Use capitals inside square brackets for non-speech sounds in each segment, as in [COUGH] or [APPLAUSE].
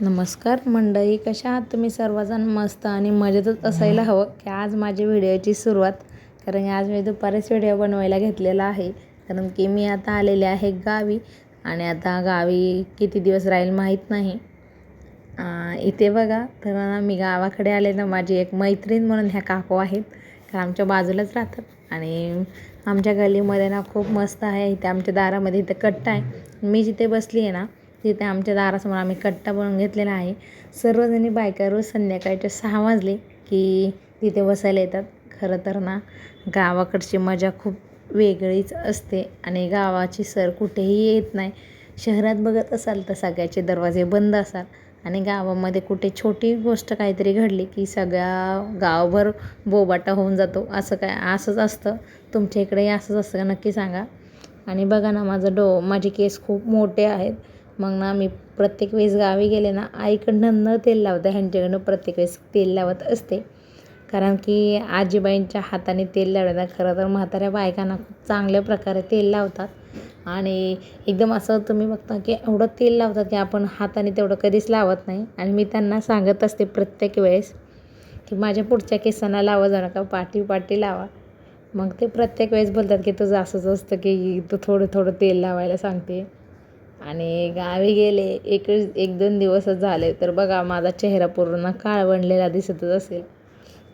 नमस्कार मंडळी कशा आहात तुम्ही? सर्वजण मस्त आणि मजेतच असायला हवं की आज माझ्या व्हिडिओची सुरुवात कारण की आज मी दुपारीच व्हिडिओ बनवायला घेतलेला आहे. कारण की मी आता आलेले आहे गावी आणि आता गावी किती दिवस राहील माहीत नाही. इथे बघा तर मी गावाकडे आले ना माझी एक मैत्रीण म्हणून ह्या काकू आहेत. तर आमच्या बाजूलाच राहतात आणि आमच्या गल्लीमध्ये ना खूप मस्त आहे. इथे आमच्या दारामध्ये इथे कट्टा आहे. मी जिथे बसली आहे ना तिथे आमच्या दारासमोर आम्ही कट्टा बनवून घेतलेला आहे. सर्वजणी बायका रोज संध्याकाळचे सहा वाजले की तिथे बसायला येतात. खरं तर ना गावाकडची मजा खूप वेगळीच असते आणि गावाची सर कुठेही येत नाही. शहरात बघत असाल तर सगळ्याचे दरवाजे बंद असाल आणि गावामध्ये कुठे छोटी गोष्ट काहीतरी घडली की सगळ्या गावभर बोबाटा होऊन जातो. असं काय असंच असतं. तुमच्या इकडेही असंच असतं का? नक्की सांगा. आणि बघा ना माझं डो माझे केस खूप मोठे आहेत. मग ना मी प्रत्येक वेळेस गावी गेले ना आईकडनं न तेल लावता ह्यांच्याकडनं प्रत्येक वेळेस तेल लावत असते. कारण की आजीबाईंच्या हाताने तेल लावण्याचा खरं तर म्हाताऱ्या बायकांना खूप चांगल्या प्रकारे तेल लावतात. आणि एकदम असं तुम्ही बघता की एवढं तेल लावतात की आपण हाताने तेवढं कधीच लावत नाही. आणि मी त्यांना सांगत असते प्रत्येक वेळेस की माझ्या पुढच्या केसांना लावा जाणं का पाठी पाठी लावा. मग ते प्रत्येक वेळेस बोलतात की तुझं असंच असतं की तू थोडं थोडं तेल लावायला सांगते. आणि गावी गेले एक एक दोन दिवसच झाले. तर बघा माझा चेहरा पूर्ण काळवंडलेला दिसतच असेल.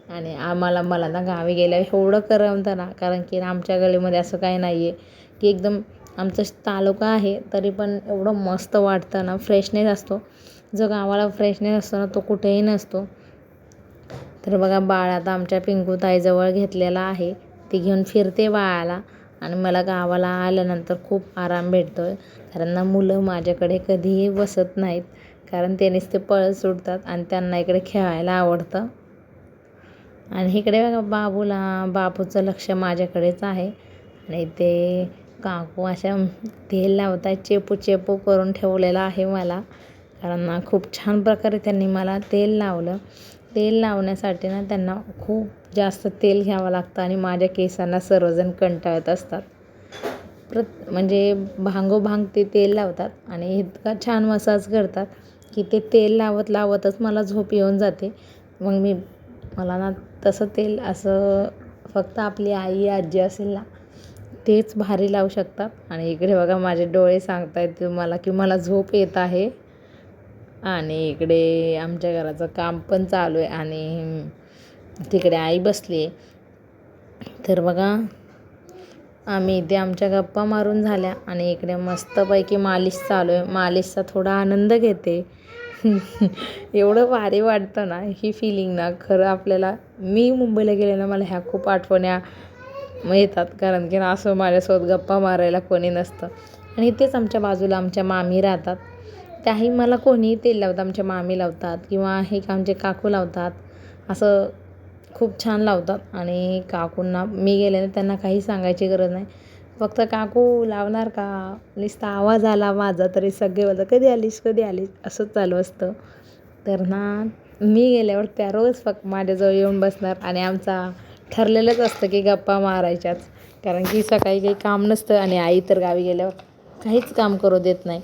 आणि आम्हाला मला ना गावी गेल्यावर एवढं करमतं ना कारण की आमच्या गलीमध्ये असं काही नाही आहे की एकदम आमचा तालुका आहे तरी पण एवढं मस्त वाटतं ना फ्रेशनेस असतो. जो गावाला फ्रेशनेस असतो ना तो कुठेही नसतो. तर बघा बाळ आता आमच्या पिंकूताईजवळ घेतलेला आहे. ती घेऊन फिरते बाळाला. आणि मला गावाला आल्यानंतर खूप आराम भेटतो आहे कारण ना मुलं माझ्याकडे कधीही बसत नाहीत. कारण त्यानेच ते पळत सुटतात आणि त्यांना इकडे खेळायला आवडतं. आणि इकडे बघा बाबूला बाबूचं लक्ष माझ्याकडेच आहे. आणि ते काकू अशा तेल लावतात चेपू चेपू करून ठेवलेलं आहे मला. कारण ना खूप छान प्रकारे त्यांनी मला तेल लावलं. तेल लावण्यासाठी ना त्यांना खूप जास्त तेल घ्यावं लागतं आणि माझ्या केसांना सर्वजण कंटाळत असतात. प्रत म्हणजे भांगोभांग ते तेल लावतात आणि इतका छान मसाज करतात की ते तेल लावत लावतच मला झोप येऊन जाते. मग मी मला ना तसं तेल असं फक्त आपली आई आजी असेल ना तेच भारी लावू शकतात. आणि इकडे बघा माझे डोळे सांगत आहेत मला की मला झोप येत आहे. आणि इकडे आमच्या घराचं काम पण चालू आहे आणि तिकडे आई बसली आहे. तर बघा आम्ही इथे आमच्या गप्पा मारून झाल्या आणि इकडे मस्तपैकी मालिश चालू आहे. मालिशचा थोडा आनंद घेते. [LAUGHS] एवढं भारी वाटतं ना ही फिलिंग ना. खरं आपल्याला मी मुंबईला गेले ना मला ह्या खूप आठवण्या येतात. कारण की ना असं माझ्यासोबत गप्पा मारायला कोणी नसतं. आणि इथेच आमच्या बाजूला आमच्या मामी राहतात. त्याही मला कोणीही तेल लावतात आमच्या मामी लावतात किंवा हे आमचे काकू लावतात असं खूप छान लावतात. आणि काकूंना मी गेले ना त्यांना काही सांगायची गरज नाही. फक्त काकू लावणार का? नुसता आवाज आला माझा तरी सगळे बोलतात कधी आलीस कधी आलीस? असंच चालू असतं. तर ना मी गेल्यावर त्या रोज फक्त माझ्याजवळ येऊन बसणार आणि आमचा ठरलेलंच असतं की गप्पा मारायच्याच. कारण की सकाळी काही काम नसतं आणि आई तर गावी गेल्यावर काहीच काम करू देत नाही.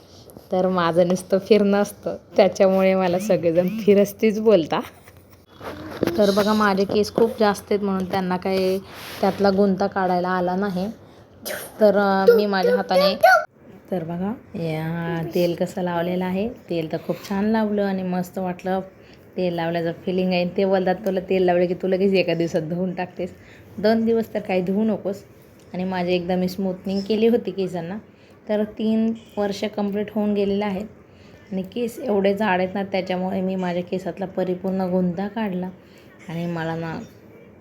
तर माझं नुसतं फिरणं असतं. त्याच्यामुळे मला सगळेजण फिरस्तीच बोलता. तर बघा माझे केस खूप जास्त आहेत म्हणून त्यांना काही त्यातला गुंता काढायला आला नाही. तर मी माझ्या हाताने तर बघा या तेल कसं लावलेलं आहे. तेल तर खूप छान लावलं आणि मस्त वाटलं. तेल लावल्याचं फिलिंग आहे. ते बोलतात तुला तेल लावलं की तू लगेच एका दिवसात धुवून टाकतेस. दोन दिवस तर काही धुवू नकोस. आणि माझी एकदा मी स्मूथनिंग केली होती केसांना. तर तीन वर्ष कंप्लीट होऊन गेलेले आहेत. आणि केस एवढे जाड आहेत ना त्याच्यामुळे मी माझ्या केसातला परिपूर्ण गुंता काढला. आणि मला ना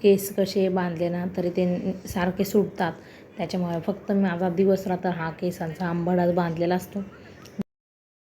केस कसे बांधले ना तरी ते सारखे सुटतात. त्याच्यामुळे फक्त माझा दिवस रात्र हा केसांचा आंबाडाच बांधलेला असतो.